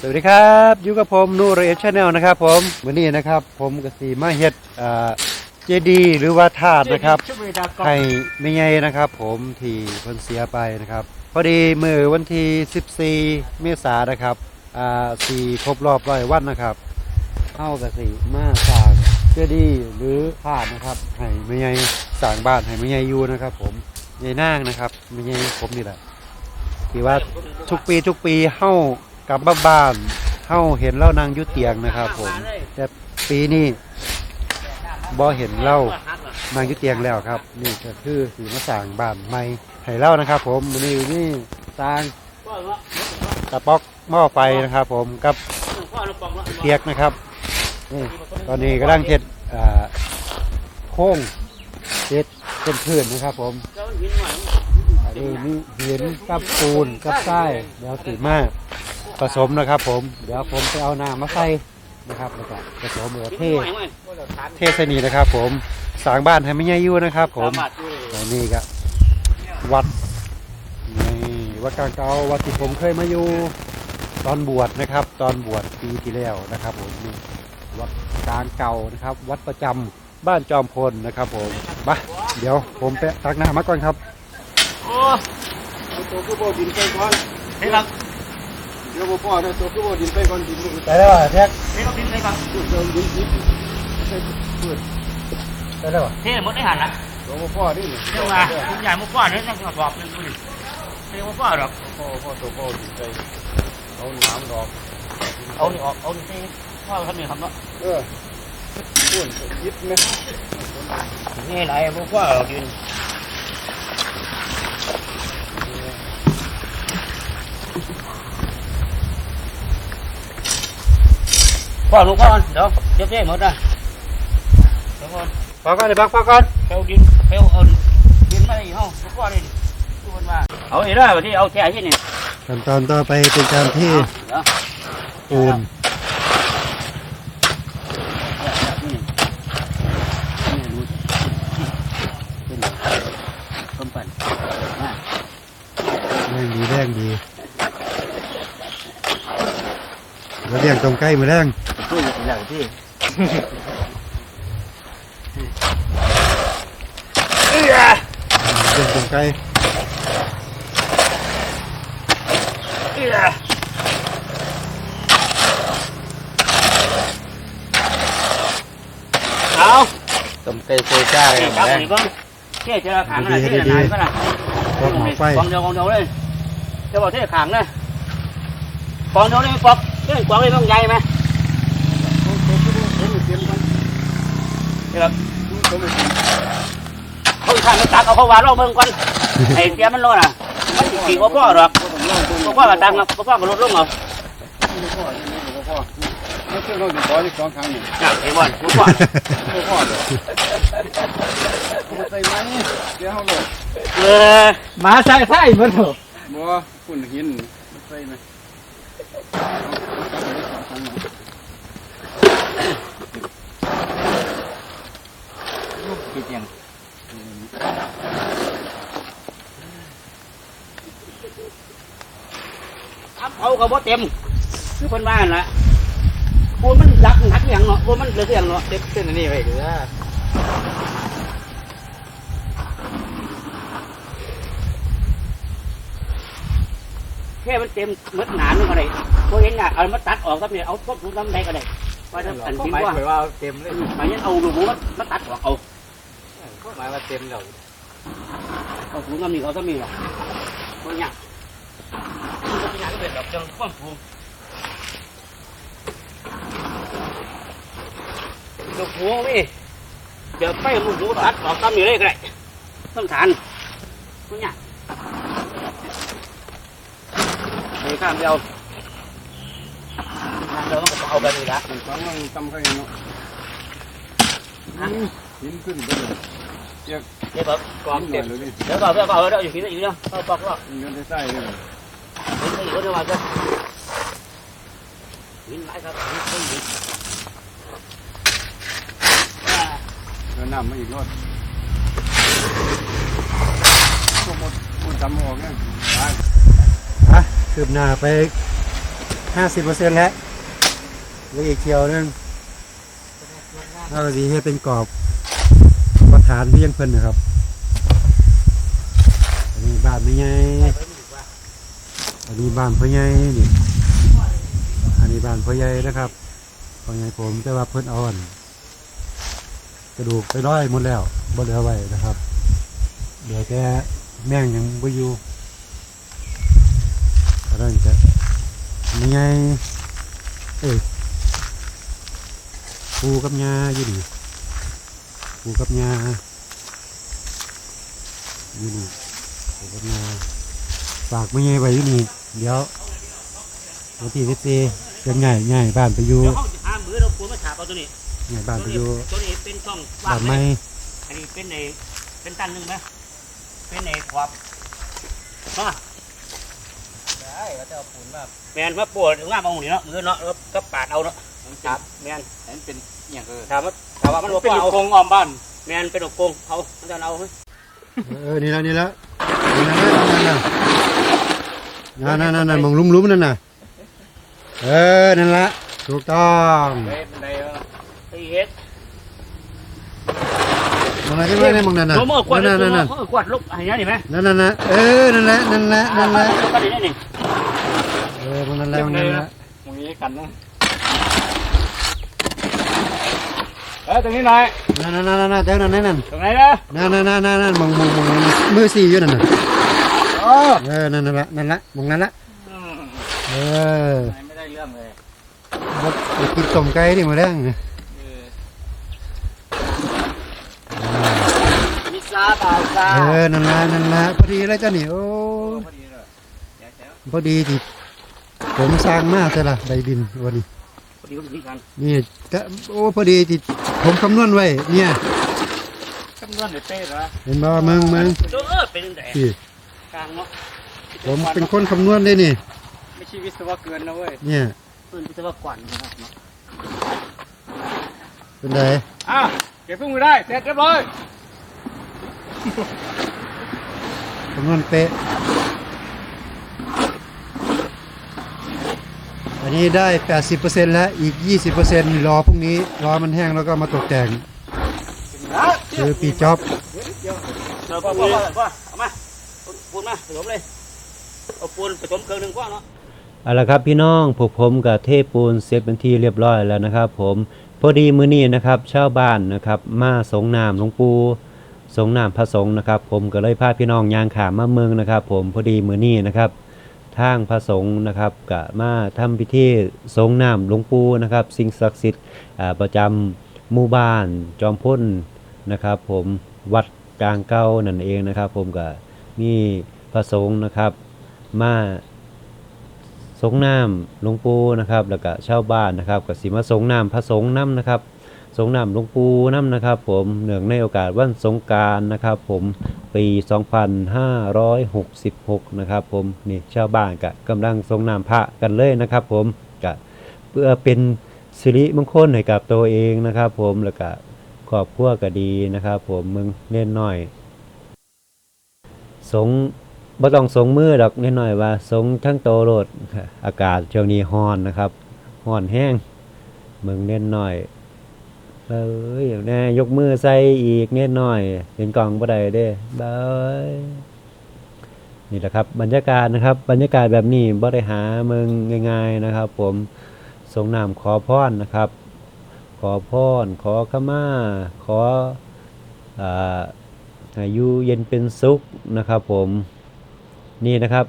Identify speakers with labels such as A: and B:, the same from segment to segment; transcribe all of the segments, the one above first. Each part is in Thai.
A: สวัสดีครับอยู่กับผมนูเรชแนลนะครับ ผมวันนี้นะครับ ผมกสีมาเฮ็ดเจดีหรือว่าธาตุนะครับให้ไม่ใหญ่นะครับ ผมที่เพิ่นเสียไปนะครับ พอดีมือวันที่14 เมษายนนะครับอ่าสี่ครบรอบร้อยวันนะครับเข้ากับสีมาสร้างเจดีหรือธาตุนะครับให้ไม่ใหญ่สร้างบ้านให้ไม่ใหญ่อยู่นะครับ ผมใหญ่นางนะครับไม่ใหญ่ผมนี่แหละที่ว่าทุกปีทุกปีเฮ้า กลับมาบ้านเฮ้าเห็นเล่านางยุเตียงนะครับผม แต่ปีนี้บ่เห็นเล่านางยุเตียงแล้วครับ นี่ก็คือสีมาสร้างบ้านใหม่ให้เล่านะครับ ผมมีนี่สร้างตะป๊อกหม้อไฟนะครับ ผมกับเตียกนะครับนี่ตอนนี้กำลังเฮ็ดอ่าโค้งเฮ็ดเป็นพื้นนะครับ ผมอันนี้มีหินกับปูนกับทรายเดี๋ยวสีมาก ผสมนะครับ ผม เดี๋ยวผมไปเอาน้ำมาใส่นะครับแล้วก็ผสมเหลือเทเทใส่นี่นะครับ ผมสร้างบ้านให้ไม่ใหญ่อยู่นะครับ ผมอันนี้ก็วัดนี่วัดกลางเกาวัดที่ผมเคยมาอยู่ตอนบวชนะครับ ตอนบวชปีที่แล้วนะครับ ผมนี่วัดกลางเก่านะครับ วัดประจำบ้านจอมพลนะครับ ผมมาเดี๋ยวผมไปตักน้ำมาก่อนครับ
B: ตัวคือโบดินไปก่อน
C: เฮ้ยครับ
B: เดี๋ยวพ่อเนะตัวคือโบดินไปก่อนดิน
A: ไปแล้วเหรอแท็ก
C: เฮ้ยครับดินเลยครับ
B: เดินดินดิน
A: ไปแล้วเหรอ
C: เท่หมดได้หันละ
B: ตัวพ่อนี่นี่
C: เจ้าว่าคุณยายมุกว่าเนี่ยต้องบอกหนึ่งคนเท่มุกว่าหรอก
B: พ่อพ่อตัวพ่อดินไปเอาน้ำดอก
C: เอานี่ออกเอานี่เท่ว่าทำนี่ครับเนาะ
B: เออพูนยิบไหม
C: นี่ไรมุกว่าเราดิน พ่อลูกพ่อเดี๋ยวเดี๋ยวเท่หมดนะเดี๋ยวก่อน
A: พอก่อนเลยบักพอก่อน
C: เปลวดินเปลวเอาดินมาอีกห้องมุกว่าเลยทุกคนว่าเอาอีกแล้วที่เอาแค่ที่นี่
A: ขั้นตอนต่อไปเป็นการเท
C: เดี๋ยว
A: ปูน
C: ต้มปั่น
A: แรงดีแรงดีแล้วเลี้ยงตรงใกล้มือแรง
C: พูดอย่างที่
A: เลี้ยงตรงใกล้
C: เอา
B: ต้มไก่โซจ้า
C: เจ๊จับหนีบ้างเจ๊จะขังอะไรเจ๊จะนายก็นะ
A: พอกหมอไฟ
C: กองเดียวกองเดียวเลยจะบอกเจ๊ขังนะกองเดียวเลยปอกเจ๊กองเลยต้องใหญ่ไหม
B: ตัวคือโบเต็มเต็มก่อน
C: เจ๊แบบ
B: ตัวไม่เต็ม
C: เขาอีกข้างมันตักเอาเขาวานเราเบิ่งก่อนไอ้เตี้ยมันโน่นน่ะมันขี่พ่อพ่อหรอก
B: ก็ต้องลองตัว
C: พ่อพ่อมาตังค์พ่อพ่อก็ลดลงเอา
B: บ่พ่อนี่บ่พ่อไม่ใช่เราอยู่ต่อที่สองครั้งนี่
C: จับไอ้บอลพ่อพ่อ
B: บ่พ่อเลยใส่ไหมเดี๋ยวเฮาเลย
C: เออ
D: มาใส่ไส้มันเถอะ
B: บ่ฝุ่นหินใส่ไหม
C: คิดยังทำเอา กับว่าเต็ม คือคนว่าหั่นละปูนมันยักหักอย่างเนาะปูนมันเหลือเสียงเนาะเต็มเส้นอันนี้ไว้เด้อแค่มันเต็มมัดหนานึงอะไรพอเห็นอะเอามาตัดออกก็เนี่ยเอาพวกถุงน้ำใดก็ได้ว่าจะอันทิ้งว่า
D: ว่าเต็มเลย
C: หมายยันเอาลูกหมูมามาตัดออกเอา
D: หมายว่าเต็มแล้ว
C: เอาถุงน้ำนี่เขาจะมีหรอก คนเนี้ยมันจะเป็นอย่างนี้เป็นดอกจังก้อนฟูลูกหมูพี่เดี๋ยวไปลูกหมูตัดออกตามนี้เลยก็ได้ต้องทานคนเนี้ยไปข้ามเดียวเราต้องเอาไปดีละ
B: มันต้องตำข้างเนาะหินขึ้นไปเลย
C: เดี๋ยวแบบกอง
B: หิน
C: เต็ม
B: เลยนี่
C: เดี๋ยวก่อนเดี๋ยวก่อนเดี๋ยวอยู่ที่ไหนอยู่เนี่ยเอาปอกก็
B: เงินใส่เลย
C: เห็นไม่อ ยู่เดี๋ยวมาจะหินไหลครับหินไม่อยู่อ่า
B: เดินน้ำมาอีกรอบพวกหมดหมดจำออกเนี่ย
A: ฮะคืบหน้าไปทห้าสิบเปอร์เซ็นต์แล้วเหลืออีกเที่ยวหนึงเราก็ดีให้เป็นกรอบประธานเพียงเพิ่นนะครับอันนี้บ้านไม่ใหญ่อั นี้บ้านพ่อใหญ่นี่อันนี้บ้านพ่อใหญ่นะครับพ่อใหญ่ผมแต่ว่าเพิ่นอ่อน กระดูกไปร้อยหมดแล้วบ่เหลือไว้นะครับเหลือแต่แม่งยังบ่อยู่ก็ได้จะไม่ใหญ่เอ้ยปูกับยาอยู่นี่ปูกับยาอยู่นี่ปูกับยาฝากไม่ใหญ่ไว้อยู่นี่ เดี๋ยววันที่สิบสี่จะง่ายง่ายบ้านไปอยู่
C: เดี๋ยวเขาจะหามือเราควรมาฉาบเอาตัวนี้
A: ง่ายบ้านไปอยู่
C: ตัวนี้เป็นช่องว่าง
A: บ้านไม่
C: อันนี้เป็นในเป็นตันหนึ่งไหมเป็นในขวบมา
D: ได้ก็จะเอาปูนมา
C: แมนมาปวดงามเอาหนิเนาะมือเนาะแล้วก็ปาดเอาเนาะครับแมน
D: เห็นเป็นอย่างเออ
C: ถามว่าถามว่ามันบอก
D: เป็น
C: ว่า
D: อยู่
C: เอา
D: คงอ้อมบ้าน
C: แมนเป็นอกโกงเอามันจะเอาไหม
A: เออนี่แล้วนี่แล้วนี่แล้วนั่นน่ะ นั่นนั่นนั่นมองลุ้มลุ้มๆนั่นน่ะ เออ นั่นละ ถูกต้อง
D: เฮ้ยเป็นไรวะ
C: ตีเฮ็ด
A: มองอะไรกันไหมมองนั่นน่ะ
C: ตัวมือกวาด
A: นั่น
C: ตัว
A: นั่น
C: มื
A: นั่น
C: อกวาดลุกอะไรเงี้ยนี่ไหม
A: นั่นนั่นน่ะเออ นั่นแหละ นั่นแหละ นั่นแหละ
C: ก็ได้นี่
A: เออมองนั่นแหละมองนั่นแหละ
D: มึงนี้กันนะเอ้ยตรงนี้หน่อย
A: นั่นนั่นนั่นนั่นเจ้านั่นนั่นนั่น
D: ตรงไหนนะ
A: นั่นนั่นนั่นนั่นนั่นมองมองมองมือสี่อยู่นั่นน่ะ
D: โอ้
A: เออนั่นนั่นละนั่นละมองนั่นละ
D: อืม
A: เออ
D: ไม่ได้เรื่องเลย
A: เอาไปกินต้มไก่นี่มาแล้ว
D: เออ
C: มิซาบาซา
A: เออนั่นละนั่นละพอดีเลยเจ้านี่โอ้
D: พอดีเลยแจ๋ว
A: พอดีที่ผมสร้างมาแต่ละใบดินวันนี้
C: พอดีก็ถึงกัน
A: นี่ก็โอ้พอดีที่ผมคำนวณไว้เนี่ย
D: ๆคำนวณเด็ดเป๊ะเหรอ
A: เห็นบ่มึงมึง
C: เออเป็นแต่
A: ที่
C: กลางเนาะ
A: ผมเป็นคนคำนวณได้นี่
D: ไม่ใช่วิศวะเกินนะเว้ย
A: เนี่ย
C: เพิ่นจะว่ากวนนะครับเนาะ
A: เป็นไง
D: อ้าวเก็บพุ่งไม่ได้ เสร็จเรียบร้อย
A: คำนวณเป๊ะ อันนี้ได้ 80%แล้ว อีก 20%รอพรุ่งนี้ รอมันแห้งแล้วก็มาตกแต่ง คือปีจ็อบ
C: เราก็ปูนก็เอามา ปูนมาผสมเลยเอาปูนผสมเครื่องหนึ่งก็เนาะ
A: เอาละครับพี่น้องพวกผมกับเทปูนเสร็จเป็นที่เรียบร้อยแล้วนะครับ ผมพอดีมื้อนี้นะครับชาวบ้านนะครับมาสงน้ำหลวงปู่สงน้ำพระสงฆ์นะครับ ผมก็เลยพาพี่น้องยางขามมาเมืองนะครับ ผมพอดีมื้อนี้นะครับทางพระสงฆ์นะครับก็มาทำพิธีสงน้ำหลวงปู่นะครับ สิ่งศักดิ์สิทธิ์ประจำหมู่บ้านจอมพ้นนะครับ ผมวัดกลางเก้านั่นเองนะครับ ผมก็ มีพระสงฆ์นะครับ มาสงน้ำหลวงปู่นะครับ แล้วก็ชาวบ้านนะครับก็สิมาสงน้ำพระสงฆ์น้ำนะครับสงน้ำหลวงปู่น้ำนะครับ ผมเนื่องในโอกาสวันสงการนะครับ ผมปี 2566 นะครับ ผมนี่ชาวบ้านก็กำลังสงน้ำพระกันเลยนะครับ ผมก็เพื่อเป็นสิริมงคลให้กับตัวเองนะครับ ผมแล้วก็ครอบครัวก็ดีนะครับ ผมมึงเล่นน้อย สงบ่ต้องสงมือดอกนิดหน่อยว่า สงทั้งโตโลดอากาศช่วงนี้ร้อนนะครับร้อนแห้งเมืองเน้นหน่อยเอ้ยแน่ยกมือใส่อีกนิดหน่อย เห็นกล่องบ่ได้เด้บายนี่แหละครับบรรยากาศนะครับ บรรยากาศแบบนี้บ่ได้หาเมืองง่ายๆนะครับ ผมสงน้ำขอพรนะครับ ขอพรขอขมาขออ่า อายุเย็นเป็นสุขนะครับผมนี่นะครับ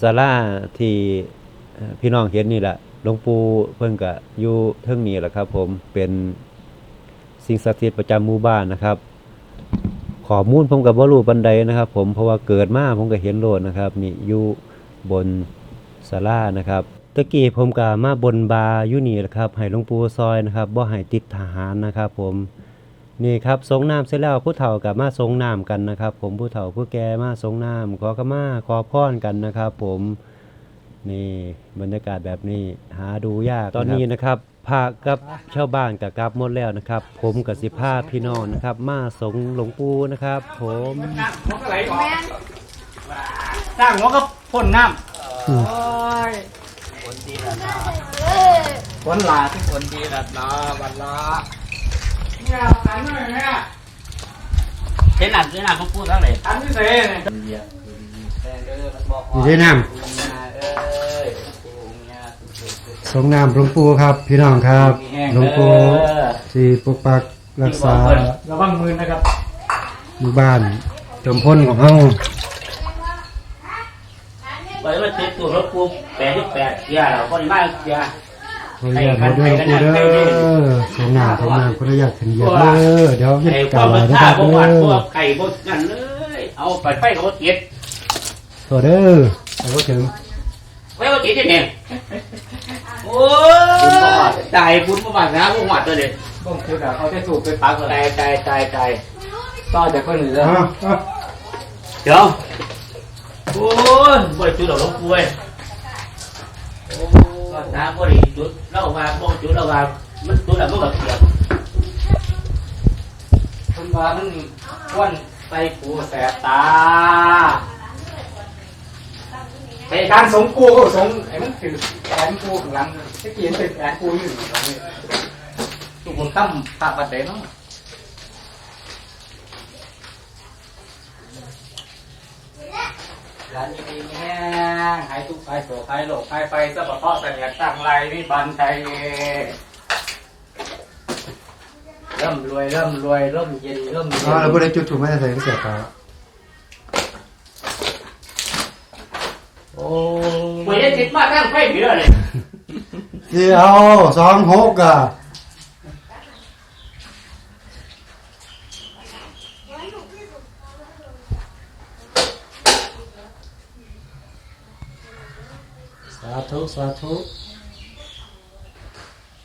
A: ศาลาที่พี่น้องเห็นนี่แหละหลวงปู่เพิ่งกะอยู่เทิงนี้แหละครับ ผมเป็นสิ่งศักดิ์สิทธิ์ประจำหมู่บ้านนะครับข้อมูลผมกับบ่รู้ปันใดนะครับ ผมเพราะว่าเกิดมาผมก็เห็นโลดนะครับนี่อยู่บนศาลานะครับตะกี้ผมก็มาบนบาอยู่นี่แหละครับให้หลวงปู่ซอยนะครับบ่ให้ติดทหารนะครับ ผม นี่ครับสงน้ำเสร็จแล้วผู้เฒ่ากับมาสงน้ำกันนะครับ ผมผู้เฒ่าผู้แก่มาสงน้ำขอขมาขอพรกันนะครับ ผมนี่บรรยากาศแบบนี้หาดูยากตอนนี้นะครับพากับชาวบ้านกับกลับหมดแล้วนะครับ ผมกับสิพาพี่น้องนะครับ มาสงหลวงปู่นะครับ ผม
D: หัวกระไหลก่อนสร้างหัวก็พ่นน้ำ
A: อืม
D: โอ้ย
C: คนดีละ
D: คนลาที่คนดีละลาบัดลาเนี่ยอันนู้น เนี่ย
C: เห็นหนังเห็นหนังเขาพูดทั้งเลย
D: อันที่เซ่เนี่ย
C: เรียกแฟนเด้อมันอก
A: อยู่ที่น้
C: ปูงาเอ้ยปูงาสุดำ
A: สงน้ำหลวงปู่ครับ พี่น้องครับหลวงปู่ที่ปกปักรักษา
D: ระวังมือนะครับ
A: หมู่บ้านจมพ้นของเฮา
C: ไปว่าเจ็ดตัวรถปูแปดที่แปดเสียเราคนมากเสีย
A: ขออนุญาตขอด้วยหลวงปู่เด้อสงน้ำสงน้ำขออนุญาตขึ้นเหยียบเด้อเดี๋ยวเห
C: ไอ้
A: ตุ
C: พ
A: กาวร
C: ก
A: ณ์
C: มัน
A: นะค
C: ฆ่า
A: รับ
C: พวก
A: เด้
C: มันพว
A: อก
C: ไก่พวกกันเลย เอาไปไฟกับรถเจ็ด
A: ตัวเด้อเอาไว้ถึง
C: ไฟรถเจ็ดจะเนี่ยโอ้ยตายบุญประมาทนะพวกหมัดตัวเด็ด
D: บ้องคุณอะเขาจะสูบไปปักเลย
C: ตายตายตายตาย
D: ต่อจากคนอื่นเลย
A: เอาเอา
C: เดี๋ยวโอ้ยบ่ได้จุดดอกลงป่วยโอ้ย น้ำบ่ได้จุดเล่ามาบ่จุดเล่ามามันจุดแล้วมันก็เสียบ
D: คนว่ามันอ้วนใส่ปูแสบตาไอ้การสงกูก็สงไอ้มันถือแขนกูข้างหลังตะกี้มันเป็นแขนกูอยู่ข้างหลังนี่ทุกคนตั้มตาปัดเดนเนาะ ร้านดีๆแห้งหายทุกข์หายโศกหายโรคหายไฟสะบัดเพาะเสนียดตั้งไรวิบันใจเริ่มรวยเริ่มรวยเริ่มเย็นเริ่มเย็
A: เอา
D: น
A: เราบ่ได้จุดถูกไหมใส่เสียตา
D: โอ้
C: ป่วยได้ติดมาตั้งไฟเดือเลย
A: สิเอาสองหกอะ ธุ สาธุ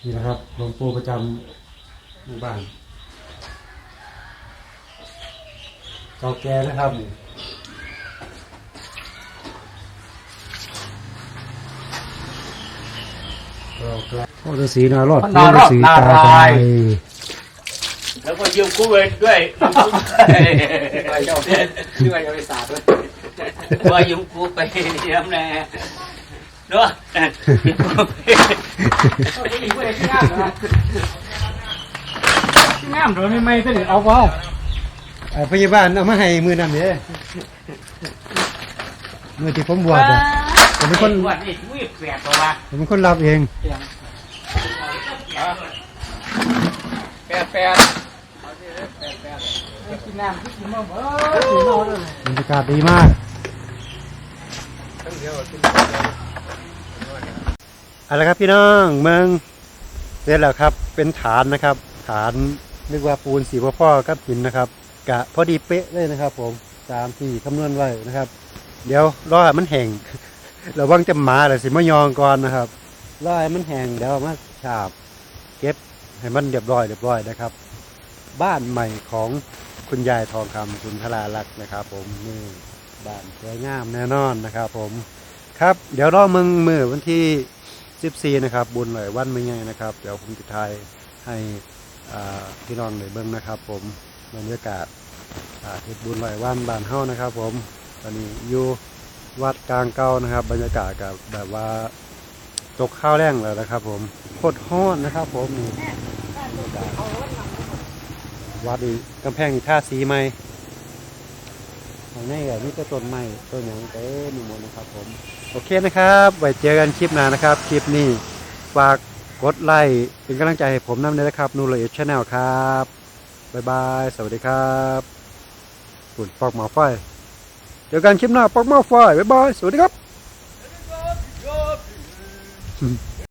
A: นี่นะครับหลวงปู่ประจำหมู่บ้านเก่าแก่นะครับนี่เก่าแก่โอ้ฤาษีนารอดฤาษีตาใจ
C: แล้วก็ยืมกู้ไปด้วย
D: ไปเจ้าชื่ออะไรไปสาดด้วย
C: ว่ายืมกู้ไปเยี่ยมแน่ เนาะ
D: ไม่ดีเว้ยที่งามนะที่งามโดยไม่ไม่ก็เดี๋ยวเอาเปล่า
A: เอ่อพยาบาลเอามาให้มือนั่นเด้มือที่ผมบวชอะผมเป็นคน
C: บวชนี่มือแปลกตัวละ
A: ผมเป็นคนรับเอง
D: แปดแปดกินน้ำกินมะม่วงกินนอนเลย
A: บรรยากาศดีมาก เอาละครับพี่น้องเมืองเสร็จแล้วครับ เป็นฐานนะครับ ฐานนึกว่าปูนสีพ่อพ่อกับหินนะครับ กะพอดีเป๊ะเลยนะครับ ผมตามที่คำนวณไว้นะครับ เดี๋ยวรอให้มันแห้งระวังจะหมาเลยสิมายองก่อนนะครับรอให้มันแห้งเดี๋ยวมาฉาบ เก็บให้มันเรียบร้อยเรียบร้อยนะครับ บ้านใหม่ของคุณยายทองคำคุณธราลักษณ์นะครับ ผมนี่บ้านสวยงามแน่นอนนะครับ ผม ครับ เดี๋ยวรอมึงมือวันที่ 14 นะครับบุญหน่อยวันไม่ไงนะครับ เดี๋ยวผมจะทายให้พี่น้องได้เบิ่งนะครับ ผมบรรยากาศเฮ็ดบุญหน่อยวันบานเฮ้านะครับ ผมตอนนี้อยู่วัดกลางเก่านะครับ บรรยากาศกับแบบว่าตกข้าวแรงแล้วนะครับ ผมโคตรฮ้อนนะครับ ผมนี่วัดอีกกำแพงอีกท่าสีใหม่ข้างในก็มีแต่ต้นไม้ต้นหยังเต็มหมดนะครับ ผม โอเคนะครับ ไว้เจอกันคลิปหน้านะครับ คลิปนี้ฝากกดไลค์เป็นกำลังใจให้ผมนำเลยนะครับนูโรเอชแนลครับบ๊ายบาย สวัสดีครับฝุ่นปอกหมอไฟเจอกันคลิปหน้าปอกหมอไฟบ๊ายบาย สวัสดีครับ